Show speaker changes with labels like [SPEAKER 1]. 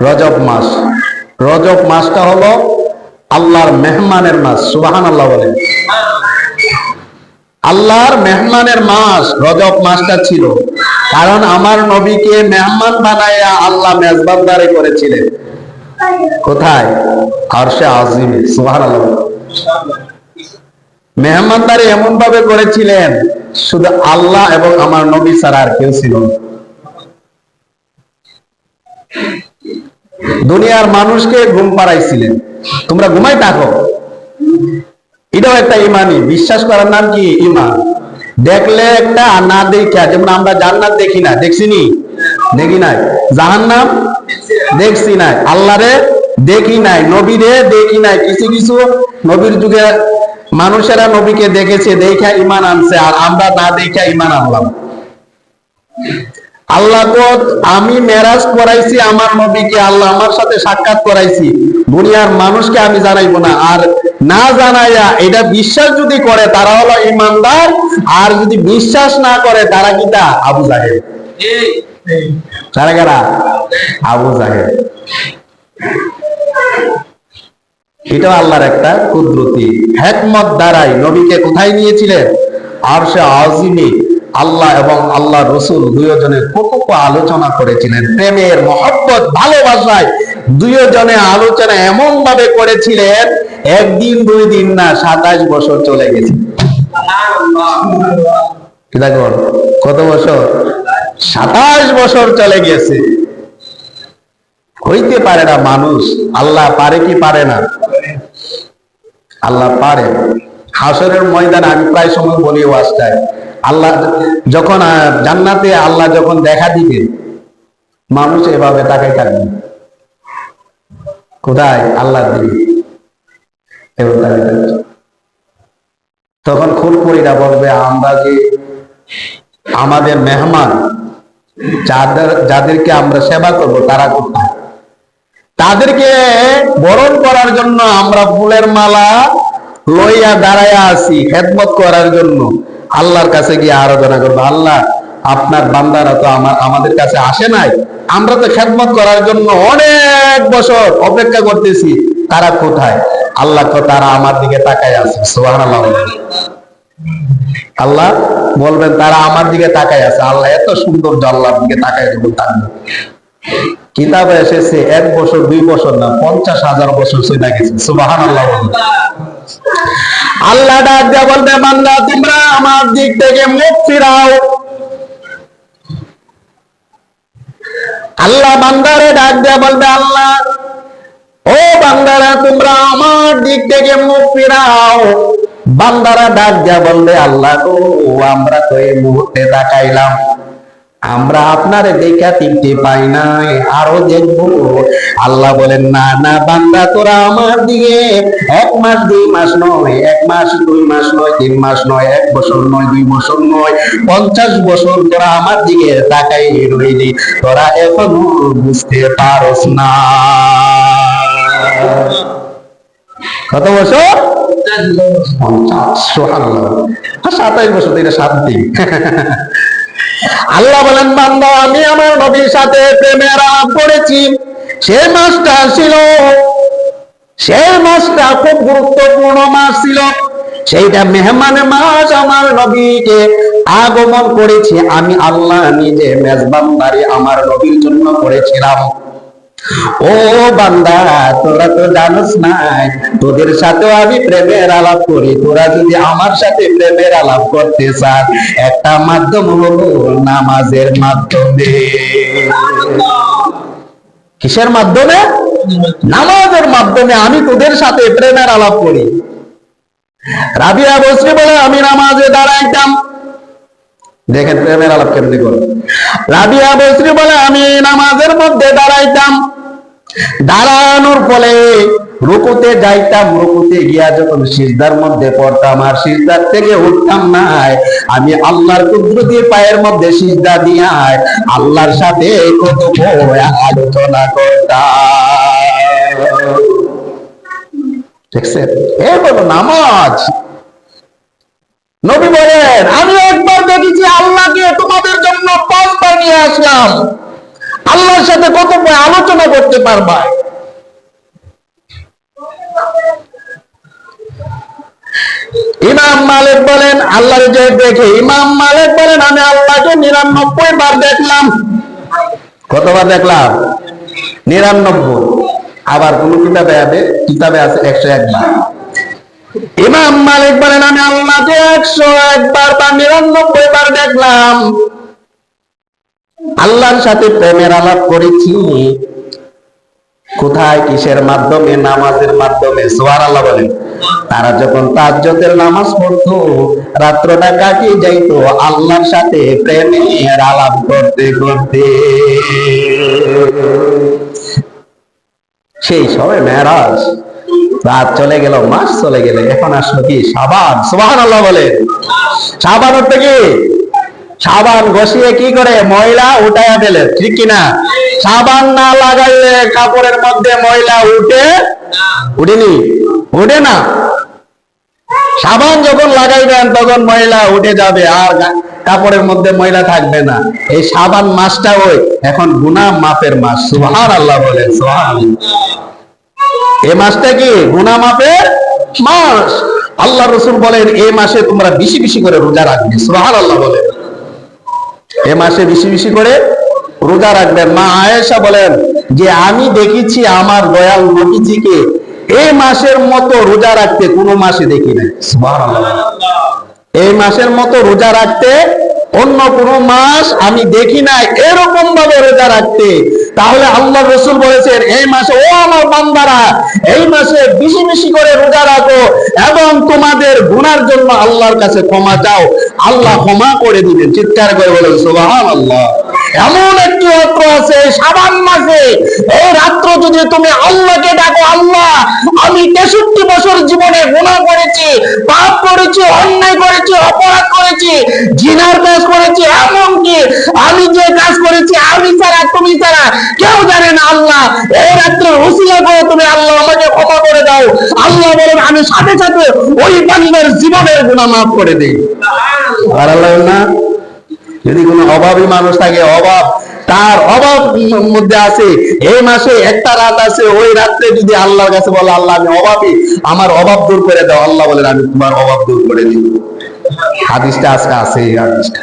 [SPEAKER 1] রজব মাস। রজব মাসটা হলো আল্লাহর মেহমানের মাস সুবাহান আল্লাহ বলেন। আল্লাহর মেহমানের মাস, রজব মাসটা ছিল। কারণ আমার নবীকে মেহমান বানাইয়া আল্লাহ মেজবানদারি করেছিলেন। কোথায়? আরশে আজিমে সুবাহান আল্লাহ। মেহমানদারি এমন ভাবে করেছিলেন, শুধু আল্লাহ এবং আমার নবী ছাড়া আর কেউ ছিল না। দুনিয়ার মানুষকে ঘুম পাড়াইছিলেন। তোমরা ঘুমাই থাকো। এটাও একটা ইমানই বিশ্বাস করার নাম কি? ইমান। দেখলে একটা না দেখা যেমন আমরা জান্নাত দেখি না দেখছিনি দেখি নাই। জাহান্নাম দেখছি নাই। আল্লাহরে দেখি নাই। নবীরে দেখি নাই। কিছু কিছু নবীর যুগে মানুষেরা নবীকে দেখেছে দেখা ইমান আনছে, আর আমরা না দেখা ইমান আনলাম। আল্লাহ আমি মেরাজ করাইছি আমার নবীকে, আল্লাহ আমার সাথে সাক্ষাৎ করাইছি। দুনিয়ার মানুষকে আমি জানাইবো না। আর না জানাইয়া এটা বিশ্বাস যদি করে, তারা হলো ইমানদার। আর যদি বিশ্বাস না করে, তারা কিটা আবু জাহেদ আবু জাহেদ এটাও আল্লাহর একটা কুদরতি হেকমত দ্বারাই নবীকে কোথায় নিয়েছিলেন? আর সে আজিমি। আল্লাহ এবং আল্লাহ রসুল দুইজনের কত আলোচনা করেছিলেন, প্রেমের মহব্বত, ভালোবাসায় দুইজনে আলোচনা এমন ভাবে করেছিলেন, একদিন, দুই দিন না, সাতাশ বছর চলে গেছে। কত বছর? সাতাশ বছর চলে গেছে। হইতে পারে না মানুষ, আল্লাহ পারে কি পারে না? আল্লাহ পারে। হাসরের ময়দানে আমি প্রায় সময় বলি ওয়াজটায় আল্লাহ যখন জান্নাতে আল্লাহ যখন দেখা দিবে মানুষ এভাবে তাকাই থাকবে। কোথায়? আল্লাহ দিবে। তখন খুলপুরিরা বলবে, আমরা যে আমাদের মেহমান, যাদের, যাদেরকে আমরা সেবা করব, তারা কোথায়? তাদেরকে বরণ করার জন্য আমরা ফুলের মালা লইয়া দাঁড়াইয়া আছি, খেদমত করার জন্য। আল্লাহর কাছে গিয়ে আরাধনা করব। আল্লাহ, আপনার বান্দারা তো আমার আমাদের কাছে আসে নাই। আমরা তো খেদমত করার জন্য অনেক বছর অপেক্ষা করতেছি। তারা কোথায়? আল্লাহ তো তারা আমার দিকে তাকায় আছে। আল্লাহ বলবেন, তারা আমার দিকে তাকায় আছে। আল্লাহ এত সুন্দর আল্লাহর দিকে তাকায় যখন কিতাবে এসেছে এক বছর, দুই বছর না, পঞ্চাশ হাজার বছর চলে গেছে। সুবাহান আল্লাহ আল্লাহ ডাক বান্দা, তোমরা আমার দিক থেকে মুখ ফিরাও আল্লাহ বান্দারে ডাক দিয়া বলবে, আল্লাহ, ও বান্দারা, তোমরা আমার দিক থেকে মুখ ফিরাও বান্দারা ডাক দিয়া বলবে, আল্লাহ গো, আমরা তো এই মুহূর্তে তাকাইলাম। আমরা আপনারে দেখা তিনটে পাই নাই, আরও দেখব। আল্লাহ বলেন, না না, বান্দা, তোরা আমার দিকে এক মাস, দুই মাস নয়, এক মাস, দুই মাস নয়, তিন মাস নয়, এক বছর নয়, দুই বছর নয়, পঞ্চাশ বছর তোরা আমার দিকে তাকাই রইলি। তোরা এখনও বুঝতে পারস না। কত বছর? পঞ্চাশ সোহাল্লাহ সাতাইশ বছর সাত দিন। আল্লাহ বলেন, বান্দা, আমি আমার নবীর সাথে প্রেমের আলাপ করেছি। সে মাসটা ছিল, সে মাসটা খুব গুরুত্বপূর্ণ মাস ছিল। সেইটা মেহমান মাস আমার নবীকে আগমন করেছি। আমি আল্লাহ নিজে মেজবানদারি আমার নবীর জন্য করেছিলাম। ও বান্দা, তোরা তো জানোস নাই, তোদের সাথেও আমি প্রেমের আলাপ করি। তোরা যদি আমার সাথে প্রেমের আলাপ করতে চাস, একটা মাধ্যম হলো নামাজের মাধ্যমে। কিসের মাধ্যমে? নামাজের মাধ্যমে আমি তোদের সাথে প্রেমের আলাপ করি। রাবিয়া বসরি বলে, আমি নামাজে দাঁড়াইতাম। দেখেন প্রেমের আলাপ কেমনি করে। রাবিয়া বসরি বলে, আমি নামাজের মধ্যে দাঁড়াইতাম। দাঁড়ানোর ফলে রুকুতে যাইতাম, রুকুতে গিয়া যখন সিজদার মধ্যে পড়তাম, আর সিজদার থেকে উঠতাম না আমি আল্লাহর কুদরতি পায়ের মধ্যে সিজদা দিয়া আল্লাহর সাথে কত আলোচনা করতাম। দেখছেন? এ বলো, নামাজ। নবী বলেন, আমি একবার দেখেছি আল্লাহকে তোমাদের জন্য পাল বানিয়ে আসলাম। আল্লাহর সাথে কত আলোচনা করতে পারবা। ইমাম মালিক বলেন, আল্লাহর যে দেখে। ইমাম মালিক বলেন, আমি আল্লাহকে নিরানব্বই বার দেখলাম। কতবার দেখলাম? নিরানব্বই। আবার কোন কিতাবে আছে? কিতাবে আছে একশো একবার ইমাম মালিক বলেন, আমি আল্লাহকে একশো একবার বা নিরানব্বই বার দেখলাম। আল্লাহর সাথে প্রেমের আলাপ করেছি। কোথায় কিসের মাধ্যমে, নামাজের মাধ্যমে? সোয়ার আল্লাহ বলেন, তারা যখন তাজ্জতের নামাজ পড়তো, রাত্রটা কাটিয়ে যাইতো, আল্লাহর সাথে প্রেমের আলাপ করতে করতে। সেই সবে মেরাজ রাত চলে গেল, মাস চলে গেলে, এখন আসলো কি? সাবান সোহান আল্লাহ বলে সাবান হচ্ছে কি? সাবান ঘষিয়ে কি করে? ময়লা উঠাইয়া ফেলে, ঠিক কিনা? সাবান না লাগাইলে কাপড়ের মধ্যে ময়লা উঠে উঠেনি? উঠে না। সাবান যখন লাগাইবেন, তখন ময়লা উঠে যাবে, আর কাপড়ের মধ্যে ময়লা থাকবে না। এই সাবান মাসটা ওই, এখন গুনা মাপের মাস সুহার আল্লাহ বলেন সুহার এই মাসটা কি গুনা মাপের মাস আল্লাহ রসুল বলেন এই মাসে তোমরা বেশি বেশি করে রোজা রাখবে। সুহার আল্লাহ বলেন। এ মাসে বেশি বেশি করে রোজা রাখবেন মা আয়েশা বলেন যে, আমি দেখেছি আমার দয়াল নবীজিকে এই মাসের মতো রোজা রাখতে কোনো মাসে দেখি নাই। এই মাসের মতো রোজা রাখতে অন্য কোন মাস আমি দেখি নাই, এরকম ভাবে রোজা রাখতে। তাহলে আল্লাহ রসুল বলেছেন, এই মাসে, ও আমার বান্দারা, এই মাসে বেশি বেশি করে রোজা রাখো এবং তোমাদের গুনার জন্য আল্লাহর কাছে ক্ষমা চাও। আল্লাহ ক্ষমা করে দিবেন। চিৎকার করে বলেন সুবাহান আল্লাহ এমন একটি রাত্র আছে, সাবান মাসে এই রাত্র যদি তুমি আল্লাহকে ডাকো, আল্লাহ, আমি তেষট্টি বছর জীবনে গুণা করেছি, পাপ করেছি, অন্যায় করেছি, অপরাধ করেছি, জিনার কাজ করেছি, এমনকি আমি যে কাজ করেছি, আমি ছাড়া, তুমি ছাড়া, কেউ জানে না আল্লাহ, এই রাত্রে উসিলা করে তুমি আল্লাহ আমাকে ক্ষমা করে দাও। আল্লাহ বলেন, আমি সাথে সাথে ওই বান্দার জীবনের গুণা মাফ করে দিই। আর আল্লাহ না, যদি কোনো অভাবী মানুষ থাকে, অভাব তার অভাব মধ্যে আছে। এই মাসে একটা রাত আছে, ওই রাত্রে যদি আল্লাহর কাছে বলে, আল্লাহ, আমি অভাবী, আমার অভাব দূর করে দাও। আল্লাহ বলেন, আমি তোমার অভাব দূর করে দিব। হাদিসটা আজকে আছে এই হাদিসটা।